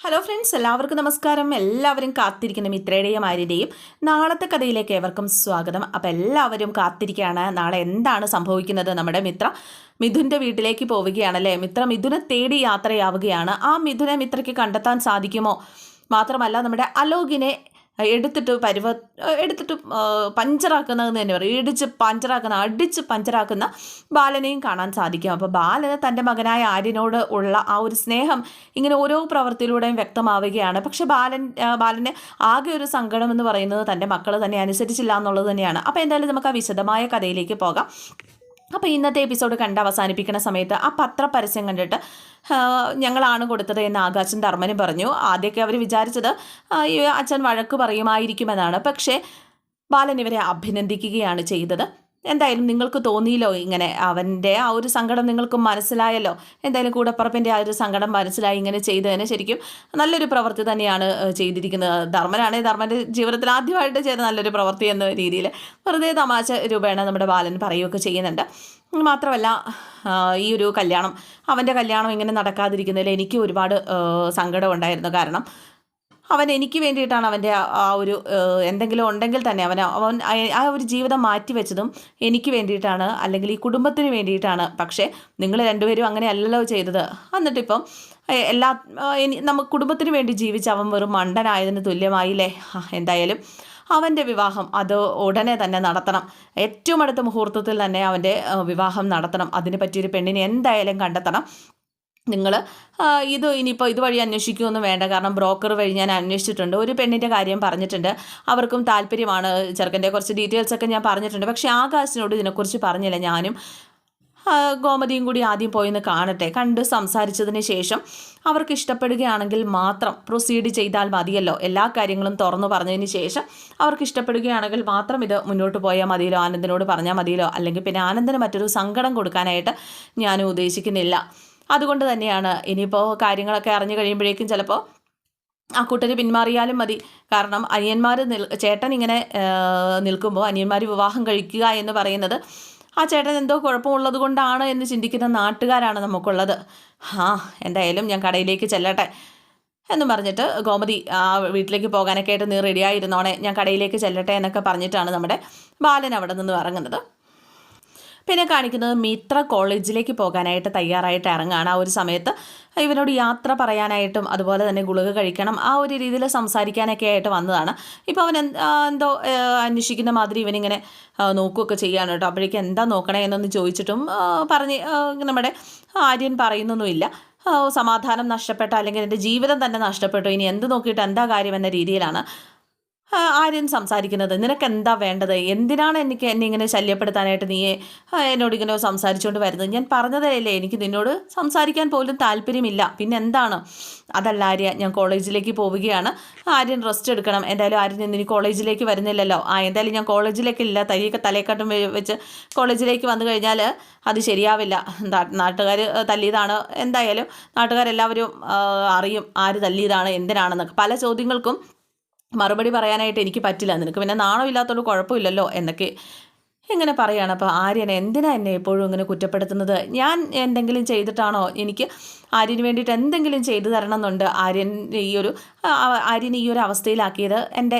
Hello friends എല്ലാവർക്കും നമസ്കാരം. എല്ലാവരും കാത്തിരിക്കുന്ന മിത്രയുടെയും ആര്യന്റെയും നാളത്തെ കഥയിലേക്ക് ഏവർക്കും സ്വാഗതം. അപ്പോൾ എല്ലാവരും കാത്തിരിക്കുകയാണ്. നാളെ എന്താണ് സംഭവിക്കുന്നത് നമ്മുടെ മിത്ര മിഥുന്റെ വീട്ടിലേക്ക് പോവുകയാണല്ലേ? മിത്ര മിഥുനെ തേടി യാത്രയാവുകയാണ്. ആ മിഥുനെ മിത്രയ്ക്ക് കണ്ടെത്താൻ സാധിക്കുമോ? മാത്രമല്ല നമ്മുടെ അലോകിനെ എടുത്തിട്ട് പരിവ എടുത്തിട്ട് പഞ്ചറാക്കുന്നതെന്ന് തന്നെ പറയും. ഇടിച്ച് പഞ്ചറാക്കുന്ന അടിച്ച് പഞ്ചറാക്കുന്ന ബാലനെയും കാണാൻ സാധിക്കും. അപ്പോൾ ബാലന് തന്റെ മകനായ ആര്യനോട് ഉള്ള ആ ഒരു സ്നേഹം ഇങ്ങനെ ഓരോ പ്രവൃത്തിയിലൂടെയും വ്യക്തമാവുകയാണ്. പക്ഷേ ബാലൻ ബാലന് ആകെ ഒരു സങ്കടം എന്ന് പറയുന്നത് തന്റെ മക്കൾ തന്നെ അനുസരിച്ചില്ല എന്നുള്ളത് തന്നെയാണ്. അപ്പോൾ എന്തായാലും നമുക്ക് ആ വിശദമായ കഥയിലേക്ക് പോകാം. അപ്പോൾ ഇന്നത്തെ എപ്പിസോഡ് കണ്ട് അവസാനിപ്പിക്കുന്ന സമയത്ത് ആ പത്ര പരസ്യം കണ്ടിട്ട് ഞങ്ങളാണ് കൊടുത്തത് എന്ന് ആകാശൻ ധർമ്മനും പറഞ്ഞു. ആദ്യമൊക്കെ അവർ വിചാരിച്ചത് അച്ഛൻ വഴക്ക് പറയുമായിരിക്കുമെന്നാണ്. പക്ഷേ ബാലൻ ഇവരെ അഭിനന്ദിക്കുകയാണ് ചെയ്തത്. എന്തായാലും നിങ്ങൾക്ക് തോന്നിയില്ലോ ഇങ്ങനെ അവന്റെ ആ ഒരു സങ്കടം നിങ്ങൾക്ക് മനസ്സിലായല്ലോ. എന്തായാലും കൂടപ്പറപ്പിന്റെ ആ ഒരു സങ്കടം മനസ്സിലായി ഇങ്ങനെ ചെയ്തതിന് ശരിക്കും നല്ലൊരു പ്രവൃത്തി തന്നെയാണ് ചെയ്തിരിക്കുന്നത്. ധർമ്മനാണേ ധർമ്മന്റെ ജീവിതത്തിൽ ആദ്യമായിട്ട് ചെയ്ത നല്ലൊരു പ്രവൃത്തി എന്ന രീതിയിൽ വെറുതെ തമാശ രൂപേണ നമ്മുടെ ബാലൻ പറയുകയൊക്കെ ചെയ്യുന്നുണ്ട്. മാത്രമല്ല ഈ ഒരു കല്യാണം അവന്റെ കല്യാണം ഇങ്ങനെ നടക്കാതിരിക്കുന്നതിൽ എനിക്ക് ഒരുപാട് സങ്കടമുണ്ടായിരുന്നു സങ്കടം കാരണം അവൻ എനിക്ക് വേണ്ടിയിട്ടാണ് അവന്റെ ആ- ഒരു എന്തെങ്കിലും ഉണ്ടെങ്കിൽ തന്നെ അവൻ അവൻ ആ- ഒരു ജീവിതം മാറ്റിവെച്ചതും എനിക്ക് വേണ്ടിയിട്ടാണ് അല്ലെങ്കിൽ ഈ കുടുംബത്തിന് വേണ്ടിയിട്ടാണ്. പക്ഷേ നിങ്ങൾ രണ്ടുപേരും അങ്ങനെ അല്ലല്ലോ ചെയ്തത്. എന്നിട്ടിപ്പം എല്ലാ നമുക്ക് കുടുംബത്തിന് വേണ്ടി ജീവിച്ച അവൻ വെറും മണ്ടനായതിന് തുല്യമായില്ലേ? എന്തായാലും അവന്റെ വിവാഹം അത് ഉടനെ തന്നെ നടത്തണം. ഏറ്റവും അടുത്ത മുഹൂർത്തത്തിൽ തന്നെ അവന്റെ വിവാഹം നടത്തണം. അതിന് പറ്റിയൊരു പെണ്ണിനെ എന്തായാലും കണ്ടെത്തണം. നിങ്ങൾ ഇത് ഇനിയിപ്പോൾ ഇതുവഴി അന്വേഷിക്കുകയൊന്നും വേണ്ട. കാരണം ബ്രോക്കർ വഴി ഞാൻ അന്വേഷിച്ചിട്ടുണ്ട്. ഒരു പെണ്ണിന്റെ കാര്യം പറഞ്ഞിട്ടുണ്ട്. അവർക്കും താല്പര്യമാണ് ചെറുക്കന്റെ കുറച്ച് ഡീറ്റെയിൽസ് ഒക്കെ ഞാൻ പറഞ്ഞിട്ടുണ്ട്. പക്ഷേ ആകാശിനോട് ഇതിനെക്കുറിച്ച് പറഞ്ഞില്ല ഞാനും. ഗോമതിയും കൂടി ആദ്യം പോയി ഒന്ന് കാണട്ടെ. കണ്ട് സംസാരിച്ചതിന് ശേഷം അവർക്ക് ഇഷ്ടപ്പെടുകയാണെങ്കിൽ മാത്രം പ്രൊസീഡ് ചെയ്താൽ മതിയല്ലോ. എല്ലാ കാര്യങ്ങളും തുറന്നു പറഞ്ഞതിന് ശേഷം അവർക്ക് ഇഷ്ടപ്പെടുകയാണെങ്കിൽ മാത്രം ഇത് മുന്നോട്ട് പോയാൽ മതിയല്ലോ. ആനന്ദിനോട് പറഞ്ഞാൽ മതിയല്ലോ. അല്ലെങ്കിൽ പിന്നെ ആനന്ദിന് മറ്റൊരു സങ്കടം കൊടുക്കാനായിട്ട് ഞാൻ ഉദ്ദേശിക്കുന്നില്ല. അതുകൊണ്ട് തന്നെയാണ്. ഇനിയിപ്പോൾ കാര്യങ്ങളൊക്കെ അറിഞ്ഞു കഴിയുമ്പോഴേക്കും ചിലപ്പോൾ ആ കൂട്ടര് പിന്മാറിയാലും മതി. കാരണം അനിയന്മാർ നിൽ ചേട്ടൻ ഇങ്ങനെ നിൽക്കുമ്പോൾ അനിയന്മാർ വിവാഹം കഴിക്കുക എന്ന് പറയുന്നത് ആ ചേട്ടൻ എന്തോ കുഴപ്പമുള്ളത് കൊണ്ടാണ് എന്ന് ചിന്തിക്കുന്ന നാട്ടുകാരാണ് നമുക്കുള്ളത്. ആ എന്തായാലും ഞാൻ കടയിലേക്ക് ചെല്ലട്ടെ എന്നും പറഞ്ഞിട്ട് ഗോമതി ആ വീട്ടിലേക്ക് പോകാനൊക്കെ ആയിട്ട് നീ റെഡിയായിരുന്നോണേ ഞാൻ കടയിലേക്ക് ചെല്ലട്ടെ എന്നൊക്കെ പറഞ്ഞിട്ടാണ് നമ്മുടെ ബാലൻ അവിടെ നിന്ന് ഇറങ്ങുന്നത്. പിന്നെ കാണിക്കുന്നത് മിത്ര കോളേജിലേക്ക് പോകാനായിട്ട് തയ്യാറായിട്ട് ഇറങ്ങുകയാണ് ആ ഒരു സമയത്ത് ഇവനോട് യാത്ര പറയാനായിട്ടും അതുപോലെ തന്നെ ഗുളിക കഴിക്കണം ആ ഒരു രീതിയിൽ സംസാരിക്കാനൊക്കെ ആയിട്ട് വന്നതാണ്. ഇപ്പോൾ അവൻ എന്തോ അന്വേഷിക്കുന്ന മാതിരി ഇവനിങ്ങനെ നോക്കുകയൊക്കെ ചെയ്യാണ് കേട്ടോ. അപ്പോഴേക്കും എന്താ നോക്കണേ എന്നൊന്ന് ചോദിച്ചിട്ടും പറഞ്ഞ് നമ്മുടെ ആര്യൻ പറയുന്നൊന്നുമില്ല. സമാധാനം നഷ്ടപ്പെട്ട അല്ലെങ്കിൽ എന്റെ ജീവിതം തന്നെ നഷ്ടപ്പെട്ടു. ഇനി എന്ത് നോക്കിയിട്ട് എന്താ കാര്യം എന്ന രീതിയിലാണ് ആര്യൻ സംസാരിക്കുന്നത്? നിനക്ക് എന്താ വേണ്ടത്? എന്തിനാണ് എനിക്ക് എന്നെ ഇങ്ങനെ ശല്യപ്പെടുത്താനായിട്ട് നീ എന്നോട് ഇങ്ങനെ സംസാരിച്ചുകൊണ്ട് വരുന്നത്? ഞാൻ പറഞ്ഞതല്ലേ എനിക്ക് നിന്നോട് സംസാരിക്കാൻ പോലും താല്പര്യമില്ല. പിന്നെ എന്താണ്? അതല്ല ആര്യ ഞാൻ കോളേജിലേക്ക് പോവുകയാണ്. ആര്യൻ റെസ്റ്റ് എടുക്കണം. എന്തായാലും ആര്യൻ ഇന്ന് ഇനി കോളേജിലേക്ക് വരുന്നില്ലല്ലോ. ആ എന്തായാലും ഞാൻ കോളേജിലേക്കില്ല. തൈയൊക്കെ തലയെക്കാട്ടും വെ- വെച്ച് കോളേജിലേക്ക് വന്നു കഴിഞ്ഞാൽ അത് ശരിയാവില്ല. നാട്ടുകാർ തല്ലിയതാണ്. എന്തായാലും നാട്ടുകാരെല്ലാവരും അറിയും ആര് തല്ലിയതാണ് എന്തിനാണെന്നൊക്കെ. പല ചോദ്യങ്ങൾക്കും മറുപടി പറയാനായിട്ട് എനിക്ക് പറ്റില്ല. നിനക്ക് പിന്നെ നാണമില്ലാത്തതുകൊണ്ട് കുഴപ്പമില്ലല്ലോ എന്നൊക്കെ ഇങ്ങനെ പറയുകയാണ് അപ്പോൾ ആര്യനെ എന്തിനാ എന്നെ എപ്പോഴും ഇങ്ങനെ കുറ്റപ്പെടുത്തുന്നത്? ഞാൻ എന്തെങ്കിലും ചെയ്തിട്ടാണോ എനിക്ക് ആര്യന് വേണ്ടിയിട്ട് എന്തെങ്കിലും ചെയ്തു തരണം എന്നുണ്ട് ആര്യൻ ഈ ഒരു ആര്യൻ ഈ ഒരു അവസ്ഥയിലാക്കിയത് എന്റെ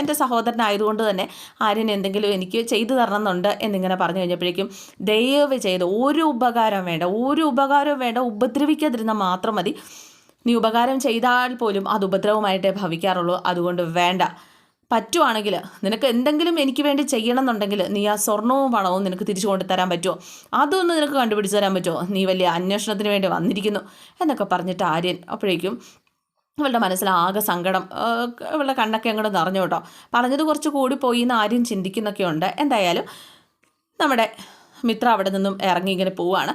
എന്റെ സഹോദരനായതുകൊണ്ട് തന്നെ ആര്യൻ എന്തെങ്കിലും എനിക്ക് ചെയ്തു തരണം എന്നുണ്ട് എന്നിങ്ങനെ പറഞ്ഞു കഴിഞ്ഞപ്പോഴേക്കും ദയവ് ചെയ്ത് ഒരു ഉപകാരം വേണ്ട ഒരു ഉപകാരവും വേണ്ട ഉപദ്രവിക്കാതിരുന്നാൽ മാത്രം മതി. നീ ഉപകാരം ചെയ്താൽ പോലും അത് ഉപദ്രവമായിട്ടേ ഭവിക്കാറുള്ളൂ. അതുകൊണ്ട് വേണ്ട. പറ്റുവാണെങ്കിൽ നിനക്ക് എന്തെങ്കിലും എനിക്ക് വേണ്ടി ചെയ്യണം എന്നുണ്ടെങ്കിൽ നീ ആ സ്വർണവും പണവും നിനക്ക് തിരിച്ചു കൊണ്ടു തരാൻ പറ്റുമോ? അതൊന്ന് നിനക്ക് കണ്ടുപിടിച്ച് തരാൻ പറ്റുമോ? നീ വലിയ അന്വേഷണത്തിന് വേണ്ടി വന്നിരിക്കുന്നു എന്നൊക്കെ പറഞ്ഞിട്ട് ആര്യൻ അപ്പോഴേക്കും ഇവളുടെ മനസ്സിൽ ആകെ സങ്കടം അവളുടെ കണ്ണൊക്കെ അങ്ങോട്ട് നിറഞ്ഞു കേട്ടോ. പറഞ്ഞത് കുറച്ച് കൂടി പോയി എന്ന് ആര്യൻ ചിന്തിക്കുന്നൊക്കെ ഉണ്ട് എന്തായാലും നമ്മുടെ മിത്ര അവിടെ നിന്നും ഇറങ്ങി ഇങ്ങനെ പോവുകയാണ്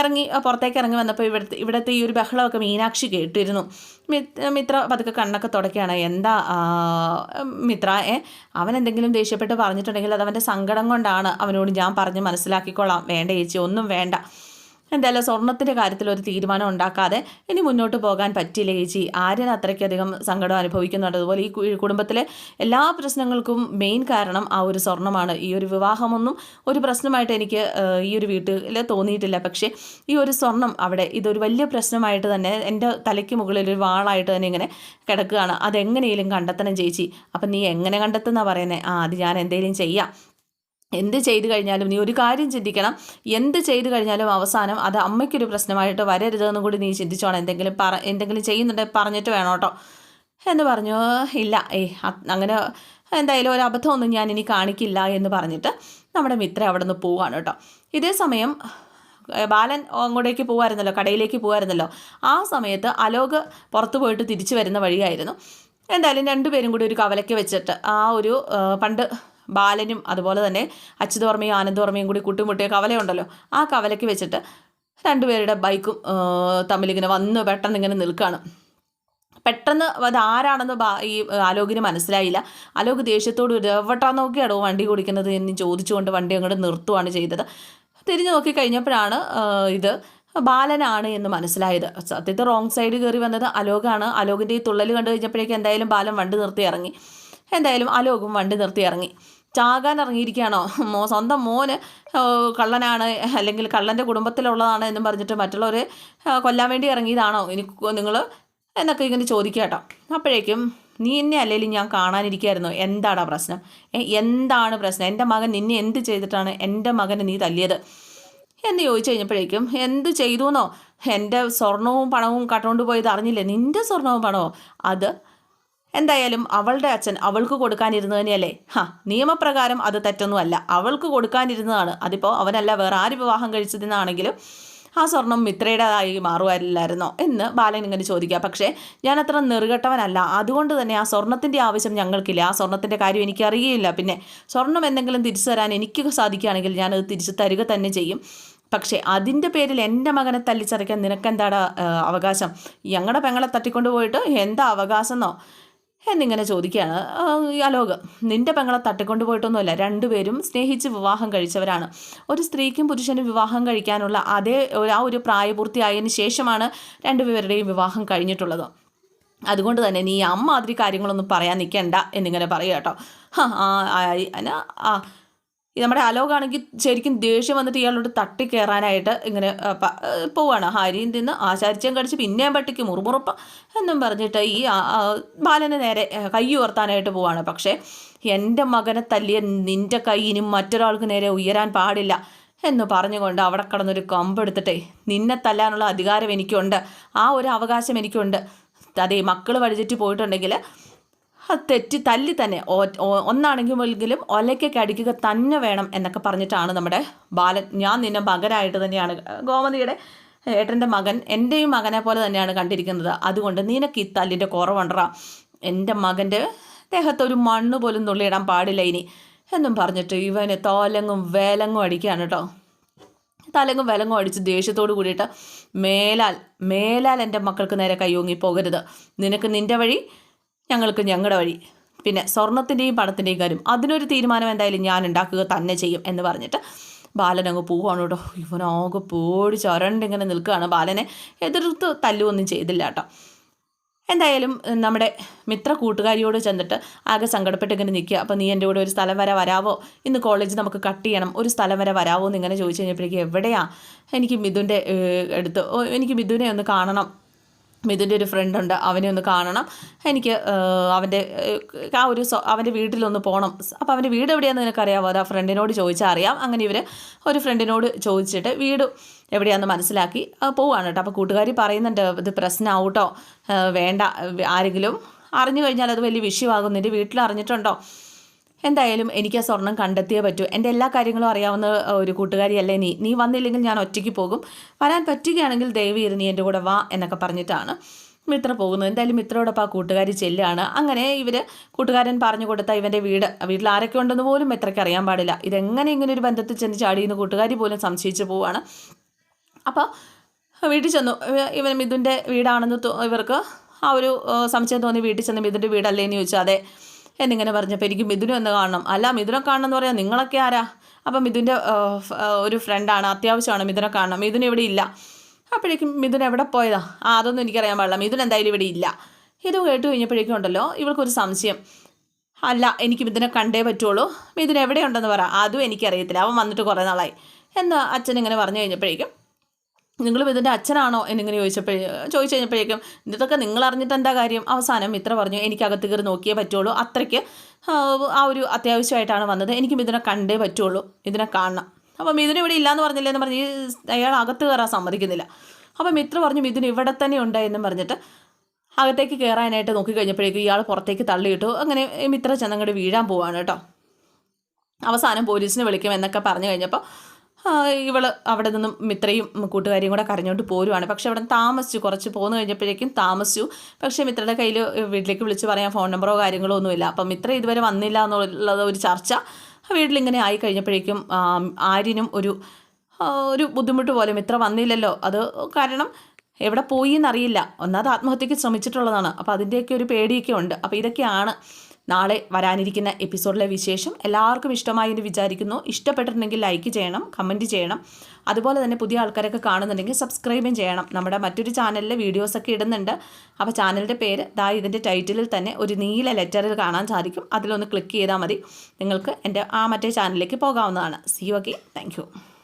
ഇറങ്ങി പുറത്തേക്ക് ഇറങ്ങി വന്നപ്പോൾ ഇവിടുത്തെ ഇവിടുത്തെ ഈ ഒരു ബഹളമൊക്കെ മീനാക്ഷി കേട്ടിരുന്നു. മിത്ര പതുക്കെ കണ്ണൊക്കെ തുടക്കുകയാണ് എന്താ മിത്ര ഏ അവൻ എന്തെങ്കിലും ദേഷ്യപ്പെട്ട് പറഞ്ഞിട്ടുണ്ടെങ്കിൽ അത് അവന്റെ സങ്കടം കൊണ്ടാണ് അവനോട് ഞാൻ പറഞ്ഞ് മനസ്സിലാക്കിക്കൊള്ളാം. വേണ്ട ചേച്ചി ഒന്നും വേണ്ട. എന്തായാലും സ്വർണത്തിന്റെ കാര്യത്തിൽ ഒരു തീരുമാനം ഉണ്ടാക്കാതെ ഇനി മുന്നോട്ട് പോകാൻ പറ്റില്ല ചേച്ചി. ആര്യൻ അത്രയ്ക്കധികം സങ്കടം അനുഭവിക്കുന്നുണ്ട്. അതുപോലെ ഈ കുടുംബത്തിലെ എല്ലാ പ്രശ്നങ്ങൾക്കും മെയിൻ കാരണം ആ ഒരു സ്വർണമാണ് ഈ ഒരു വിവാഹമൊന്നും ഒരു പ്രശ്നമായിട്ട് എനിക്ക് ഈ ഒരു വീട്ടിൽ തോന്നിയിട്ടില്ല. പക്ഷേ ഈ ഒരു സ്വർണം അവിടെ ഇതൊരു വലിയ പ്രശ്നമായിട്ട് തന്നെ എന്റെ തലയ്ക്ക് മുകളിൽ ഒരു വാളായിട്ട് തന്നെ ഇങ്ങനെ കിടക്കുകയാണ്. അതെങ്ങനെയും കണ്ടെത്തണം ചേച്ചി. അപ്പം നീ എങ്ങനെ കണ്ടെത്തുന്ന പറയുന്നത് ആ അത് ഞാൻ എന്തെങ്കിലും ചെയ്യാം. എന്ത് ചെയ്തു കഴിഞ്ഞാലും നീ ഒരു കാര്യം ചിന്തിക്കണം. എന്ത് ചെയ്തു കഴിഞ്ഞാലും അവസാനം അത് അമ്മയ്ക്കൊരു പ്രശ്നമായിട്ട് വരരുതെന്നും കൂടി നീ ചിന്തിച്ചോണം. എന്തെങ്കിലും പറ എന്തെങ്കിലും ചെയ്യുന്നുണ്ടെങ്കിൽ പറഞ്ഞിട്ട് വേണം കേട്ടോ. എന്ന് പറഞ്ഞു ഇല്ല ഏയ് അങ്ങനെ എന്തായാലും ഒരു അബദ്ധമൊന്നും ഞാൻ ഇനി കാണിക്കില്ല എന്ന് പറഞ്ഞിട്ട് നമ്മുടെ മിത്ര അവിടെ നിന്ന് പോവാണ് കേട്ടോ. ഇതേ സമയം ബാലൻ അങ്ങോട്ടേക്ക് പോകുമായിരുന്നല്ലോ കടയിലേക്ക് പോകുമായിരുന്നല്ലോ ആ സമയത്ത് അലോക് പുറത്തു പോയിട്ട് തിരിച്ചു വരുന്ന വഴിയായിരുന്നു. എന്തായാലും രണ്ടുപേരും കൂടി ഒരു കവലയ്ക്ക് വെച്ചിട്ട് ആ ഒരു പണ്ട് ബാലനും അതുപോലെ തന്നെ അച്യുതവർമ്മയും ആനന്ദവർമ്മയും കൂടി കൂട്ടിമുട്ടിയ കവലയുണ്ടല്ലോ. ആ കവലയ്ക്ക് വെച്ചിട്ട് രണ്ടുപേരുടെ ബൈക്കും തമ്മിലിങ്ങനെ വന്ന് പെട്ടെന്ന് ഇങ്ങനെ നിൽക്കുകയാണ് പെട്ടെന്ന് അത് ആരാണെന്ന് ഈ അലോകിന് മനസ്സിലായില്ല. അലോക് ദേഷ്യത്തോട് എവിട്ടാ നോക്കിയാണോ വണ്ടി കുടിക്കുന്നത് എന്ന് ചോദിച്ചുകൊണ്ട് വണ്ടി അങ്ങോട്ട് നിർത്തുവാണ് ചെയ്തത്. തിരിഞ്ഞു നോക്കി കഴിഞ്ഞപ്പോഴാണ് ഇത് ബാലനാണ് എന്ന് മനസ്സിലായത്. സത്യത്തെ റോങ് സൈഡ് കയറി വന്നത് അലോകാണ്. അലോകിന്റെ ഈ തുള്ളൽ കണ്ടു കഴിഞ്ഞപ്പോഴേക്കും എന്തായാലും ബാലൻ വണ്ടി നിർത്തി ഇറങ്ങി. എന്തായാലും അലോകും വണ്ടി നിർത്തി ഇറങ്ങി. ചാകാൻ ഇറങ്ങിയിരിക്കുകയാണോ മോ സ്വന്തം മോന് കള്ളനാണ് അല്ലെങ്കിൽ കള്ളന്റെ കുടുംബത്തിലുള്ളതാണ് എന്നും പറഞ്ഞിട്ട് മറ്റുള്ളവരെ കൊല്ലാൻ വേണ്ടി ഇറങ്ങിയതാണോ? ഇനി നിങ്ങൾ എന്നൊക്കെ ഇങ്ങനെ ചോദിക്കുക കേട്ടോ. അപ്പോഴേക്കും നീ എന്നെ അല്ലെങ്കിൽ ഞാൻ കാണാനിരിക്കുകയായിരുന്നു. എന്താടാ പ്രശ്നം? എന്താണ് പ്രശ്നം? എന്റെ മകൻ നിന്നെ എന്ത് ചെയ്തിട്ടാണ് എന്റെ മകനെ നീ തല്ലിയത്? എന്ന് ചോദിച്ചു കഴിഞ്ഞപ്പോഴേക്കും എന്ത് ചെയ്തു എന്നോ എന്റെ സ്വർണവും പണവും കട്ടുകൊണ്ട് പോയത് അറിഞ്ഞില്ലേ? നിന്റെ സ്വർണവും പണവും അത് എന്തായാലും അവളുടെ അച്ഛൻ അവൾക്ക് കൊടുക്കാനിരുന്നു തന്നെയല്ലേ ഹാ നിയമപ്രകാരം അത് തെറ്റൊന്നുമല്ല. അവൾക്ക് കൊടുക്കാനിരുന്നതാണ്. അതിപ്പോൾ അവനല്ല വേറെ ആര് വിവാഹം കഴിച്ചതെന്നാണെങ്കിലും ആ സ്വർണം മിത്രയുടേതായി മാറുമാരില്ലായിരുന്നോ എന്ന് ബാലൻ ഇങ്ങനെ ചോദിക്കുക. പക്ഷേ ഞാൻ അത്ര നെറുകെട്ടവനല്ല. അതുകൊണ്ട് തന്നെ ആ സ്വർണത്തിന്റെ ആവശ്യം ഞങ്ങൾക്കില്ല. ആ സ്വർണത്തിന്റെ കാര്യം എനിക്കറിയില്ല പിന്നെ സ്വർണം എന്തെങ്കിലും തിരിച്ചു തരാൻ എനിക്ക് സാധിക്കുകയാണെങ്കിൽ ഞാനത് തിരിച്ചു തരിക തന്നെ ചെയ്യും. പക്ഷേ അതിന്റെ പേരിൽ എന്റെ മകനെ തല്ലിച്ചറിക്കാൻ നിനക്കെന്താടാ അവകാശം? ഞങ്ങളുടെ പെങ്ങളെ തട്ടിക്കൊണ്ട് പോയിട്ട് എന്താ അവകാശം എന്നോ? എന്നിങ്ങനെ ചോദിക്കുകയാണ്. അലോക് നിന്റെ പെങ്ങളെ തട്ടിക്കൊണ്ട് പോയിട്ടൊന്നുമില്ല. രണ്ടുപേരും സ്നേഹിച്ച് വിവാഹം കഴിച്ചവരാണ്. ഒരു സ്ത്രീക്കും പുരുഷനും വിവാഹം കഴിക്കാനുള്ള അതേ ആ ഒരു പ്രായപൂർത്തിയായതിനു ശേഷമാണ് രണ്ടുപേരുടെയും വിവാഹം കഴിഞ്ഞിട്ടുള്ളത്. അതുകൊണ്ട് തന്നെ നീ അമ്മാതിരി കാര്യങ്ങളൊന്നും പറയാൻ നിൽക്കണ്ട എന്നിങ്ങനെ പറയുക കേട്ടോ. ആ, ആ, നമ്മുടെ അലോകാണെങ്കിൽ ശരിക്കും ദേഷ്യം വന്നിട്ട് ഇയാളോട് തട്ടി കയറാനായിട്ട് ഇങ്ങനെ പോവാണ്. ഹാരിയും തിന്ന് ആചാരിച്ചും കടിച്ച് പിന്നെയും പട്ടിക്ക് മുറുമുറുപ്പ് എന്നും പറഞ്ഞിട്ട് ഈ ആ, നേരെ കൈ ഉയർത്താനായിട്ട് പോവാണ്. പക്ഷേ എന്റെ മകനെ തല്ലിയ നിന്റെ കൈ ഇനി മറ്റൊരാൾക്ക് നേരെ ഉയരാൻ പാടില്ല എന്ന് പറഞ്ഞുകൊണ്ട് അവിടെ കിടന്നൊരു കമ്പെടുത്തിട്ടേ നിന്നെ തല്ലാനുള്ള അധികാരം എനിക്കുണ്ട്. ആ ഒരു അവകാശം എനിക്കുണ്ട്. അതേ മക്കൾ വഴിതെറ്റി പോയിട്ടുണ്ടെങ്കിൽ തെറ്റി തല്ലി തന്നെ. ഒന്നാണെങ്കിലും ഒലയ്ക്കൊക്കെ അടിക്കുക തന്നെ വേണം എന്നൊക്കെ പറഞ്ഞിട്ടാണ് നമ്മുടെ ബാലൻ. ഞാൻ നിന്നെ മകനായിട്ട് തന്നെയാണ്. ഗോമതിയുടെ ഏട്ടന്റെ മകൻ എന്റെയും മകനെ പോലെ തന്നെയാണ് കണ്ടിരിക്കുന്നത്. അതുകൊണ്ട് നിനക്ക് ഈ തല്ലിന്റെ കുറവുണ്ടറ എന്റെ മകന്റെ ദേഹത്തൊരു മണ്ണ് പോലും നുള്ളിയിടാൻ പാടില്ല ഇനി. എന്നും പറഞ്ഞിട്ട് ഇവന് തോലങ്ങും വേലങ്ങും അടിക്കുകയാണ് കേട്ടോ. തലങ്ങും വിലങ്ങും അടിച്ച് ദേഷ്യത്തോട് കൂടിയിട്ട് മേലാൽ മേലാൽ എന്റെ മക്കൾക്ക് നേരെ കൈയോങ്ങി പോകരുത്. നിനക്ക് നിന്റെ വഴി ഞങ്ങൾക്ക് ഞങ്ങളുടെ വഴി. പിന്നെ സ്വർണത്തിന്റെയും പണത്തിന്റെയും കാര്യം അതിനൊരു തീരുമാനം എന്തായാലും ഞാൻ ഉണ്ടാക്കുക തന്നെ ചെയ്യും എന്ന് പറഞ്ഞിട്ട് ബാലൻ അങ്ങ് പോവാണ് കേട്ടോ. ഇവനാകെ പേടി ചരണ്ടിങ്ങനെ നിൽക്കുകയാണ്. ബാലനെ എതിർത്ത് തല്ലുവൊന്നും ചെയ്തില്ല കേട്ടോ. എന്തായാലും നമ്മുടെ മിത്ര കൂട്ടുകാരിയോട് ചെന്നിട്ട് ആകെ സങ്കടപ്പെട്ട് ഇങ്ങനെ നിൽക്കുക. അപ്പോൾ നീ എന്റെ കൂടെ ഒരു സ്ഥലം വരെ വരാവോ? ഇന്ന് കോളേജ് നമുക്ക് കട്ട് ചെയ്യണം. ഒരു സ്ഥലം വരെ വരാവോ എന്ന് ഇങ്ങനെ ചോദിച്ചു കഴിഞ്ഞപ്പോഴേക്കും എവിടെയാണ് എനിക്ക് മിഥുന്റെ അടുത്ത്. എനിക്ക് മിഥുനെ ഒന്ന് കാണണം. മിഥുന്റെ ഒരു ഫ്രണ്ട് ഉണ്ട്. അവനെ ഒന്ന് കാണണം. എനിക്ക് അവന്റെ ആ ഒരു അവന്റെ വീട്ടിലൊന്ന് പോകണം അപ്പോൾ അവന്റെ വീട് എവിടെയാണെന്ന് നിനക്കറിയാമോ അത് ആ ഫ്രണ്ടിനോട് ചോദിച്ചാൽ അറിയാം. അങ്ങനെ ഇവർ ഒരു ഫ്രണ്ടിനോട് ചോദിച്ചിട്ട് വീട് എവിടെയാണെന്ന് മനസ്സിലാക്കി പോവാണ് കേട്ടോ. അപ്പോൾ കൂട്ടുകാരി പറയുന്നുണ്ട് ഇത് പ്രശ്നമാവട്ടോ വേണ്ട. ആരെങ്കിലും അറിഞ്ഞു കഴിഞ്ഞാൽ അത് വലിയ വിഷയമാകും. നിന്റെ വീട്ടിൽ അറിഞ്ഞിട്ടുണ്ടോ? എന്തായാലും എനിക്ക് ആ സ്വർണം കണ്ടെത്തിയേ പറ്റൂ. എന്റെ എല്ലാ കാര്യങ്ങളും അറിയാവുന്ന ഒരു കൂട്ടുകാരിയല്ലേ നീ. നീ വന്നില്ലെങ്കിൽ ഞാൻ ഒറ്റയ്ക്ക് പോകും. വരാൻ പറ്റുകയാണെങ്കിൽ ദയവ് ഇരുന്ന് എന്റെ കൂടെ വാ എന്നൊക്കെ പറഞ്ഞിട്ടാണ് മിത്ര പോകുന്നത്. എന്തായാലും മിത്രയോടൊപ്പം ആ കൂട്ടുകാരി ചെല്ലുകയാണ് അങ്ങനെ ഇവർ കൂട്ടുകാരൻ പറഞ്ഞു കൊടുത്ത ഇവന്റെ വീട് വീട്ടിൽ ആരൊക്കെ ഉണ്ടെന്ന് പോലും മിത്രയ്ക്ക് അറിയാൻ പാടില്ല. ഇതെങ്ങനെ ഇങ്ങനെ ഒരു ബന്ധത്തിൽ ചെന്ന് ചാടിയെന്ന് കൂട്ടുകാരി പോലും സംശയിച്ച് പോവാണ്. അപ്പോൾ വീട്ടിൽ ചെന്നു. ഇവൻ മിഥുന്റെ വീടാണെന്ന് ഇവർക്ക് ആ ഒരു സംശയം തോന്നി വീട്ടിൽ ചെന്ന് മിഥുന്റെ വീടല്ലേ എന്ന് ചോദിച്ചാൽ അതെ എന്നിങ്ങനെ പറഞ്ഞപ്പോൾ എനിക്ക് മിഥുനം എന്ന് കാണണം. അല്ല മിഥുനെ കാണണം എന്ന് പറയാം നിങ്ങളൊക്കെ ആരാ? അപ്പം മിഥുന്റെ ഒരു ഫ്രണ്ടാണ് അത്യാവശ്യമാണ് മിഥുനെ കാണണം. മിഥുൻ ഇവിടെ ഇല്ല. അപ്പോഴേക്കും മിഥുൻ എവിടെ പോയതാ? ആ അതൊന്നും എനിക്കറിയാൻ പാടില്ല. മിഥുൻ എന്തായാലും ഇവിടെ ഇല്ല. ഇത് കേട്ട് കഴിഞ്ഞപ്പോഴേക്കും ഉണ്ടല്ലോ ഇവൾക്കൊരു സംശയം. അല്ല എനിക്ക് മിഥുനെ കണ്ടേ പറ്റുള്ളൂ. മിഥുൻ എവിടെയുണ്ടെന്ന് പറ. അതും എനിക്കറിയത്തില്ല. അവൻ വന്നിട്ട് കുറേ നാളായി. എന്ന് അച്ഛൻ ഇങ്ങനെ പറഞ്ഞു കഴിഞ്ഞപ്പോഴേക്കും നിങ്ങൾ ഇതിന്റെ അച്ഛനാണോ എന്നിങ്ങനെ ചോദിച്ചപ്പോഴേ ചോദിച്ചു കഴിഞ്ഞപ്പോഴേക്കും ഇതൊക്കെ നിങ്ങൾ അറിഞ്ഞിട്ട് എന്താ കാര്യം? അവസാനം മിത്ര പറഞ്ഞു എനിക്ക് അകത്ത് കയറി നോക്കിയേ പറ്റുള്ളൂ. അത്രയ്ക്ക് ആ ഒരു അത്യാവശ്യമായിട്ടാണ് വന്നത്. എനിക്കും ഇതിനെ കണ്ടേ പറ്റുള്ളൂ ഇതിനെ കാണണം. അപ്പം മിഥുൻ ഇവിടെ ഇല്ലയെന്ന് പറഞ്ഞില്ലേ എന്ന് പറഞ്ഞ് അയാൾ അകത്ത് കയറാൻ സമ്മതിക്കുന്നില്ല. അപ്പം മിത്ര പറഞ്ഞു മിഥുൻ ഇവിടെ തന്നെ ഉണ്ട് പറഞ്ഞിട്ട് അകത്തേക്ക് കയറാനായിട്ട് നോക്കി കഴിഞ്ഞപ്പോഴേക്കും ഇയാൾ പുറത്തേക്ക് തള്ളിയിട്ടു. അങ്ങനെ മിത്ര ചെന്നങ്ങോട്ട് വീഴാൻ പോവാണ് കേട്ടോ. അവസാനം പോലീസിനെ വിളിക്കും എന്നൊക്കെ പറഞ്ഞു കഴിഞ്ഞപ്പോൾ ഇവൾ അവിടെ നിന്നും മിത്രയും കൂട്ടുകാരിയും കൂടെ കരഞ്ഞുകൊണ്ട് പോരുവാണ്. പക്ഷെ അവിടെ താമസിച്ചു. കുറച്ച് പോന്നു കഴിഞ്ഞപ്പോഴേക്കും താമസിച്ചു. പക്ഷെ മിത്രയുടെ കയ്യിൽ വീട്ടിലേക്ക് വിളിച്ച് പറയാൻ ഫോൺ നമ്പറോ കാര്യങ്ങളോ ഒന്നുമില്ല. അപ്പം മിത്ര ഇതുവരെ വന്നില്ല എന്നുള്ളത് ഒരു ചർച്ച. വീട്ടിലിങ്ങനെ ആയി കഴിഞ്ഞപ്പോഴേക്കും ആര്യനും ഒരു ഒരു ബുദ്ധിമുട്ട് പോലെ മിത്ര വന്നില്ലല്ലോ. അത് കാരണം എവിടെ പോയി എന്നറിയില്ല. ഒന്നാമത് ആത്മഹത്യക്ക് ശ്രമിച്ചിട്ടുള്ളതാണ്. അപ്പോൾ അതിന്റെയൊക്കെ ഒരു പേടിയൊക്കെ ഉണ്ട്. അപ്പോൾ ഇതൊക്കെയാണ് നാളെ വരാനിരിക്കുന്ന എപ്പിസോഡിലെ വിശേഷം എല്ലാവർക്കും ഇഷ്ടമായി എന്ന് വിചാരിക്കുന്നു. ഇഷ്ടപ്പെട്ടിട്ടുണ്ടെങ്കിൽ ലൈക്ക് ചെയ്യണം കമന്റ് ചെയ്യണം. അതുപോലെ തന്നെ പുതിയ ആൾക്കാരൊക്കെ കാണുന്നുണ്ടെങ്കിൽ സബ്സ്ക്രൈബും ചെയ്യണം. നമ്മുടെ മറ്റൊരു ചാനലിലെ വീഡിയോസൊക്കെ ഇടുന്നുണ്ട്. അപ്പോൾ ചാനലിന്റെ പേര് ദാ ഇതിന്റെ ടൈറ്റിലിൽ തന്നെ ഒരു നീല ലെറ്ററിൽ കാണാൻ സാധിക്കും. അതിലൊന്ന് ക്ലിക്ക് ചെയ്താൽ മതി. നിങ്ങൾക്ക് എന്റെ ആ മറ്റേ ചാനലിലേക്ക് പോകാവുന്നതാണ്. C okay thank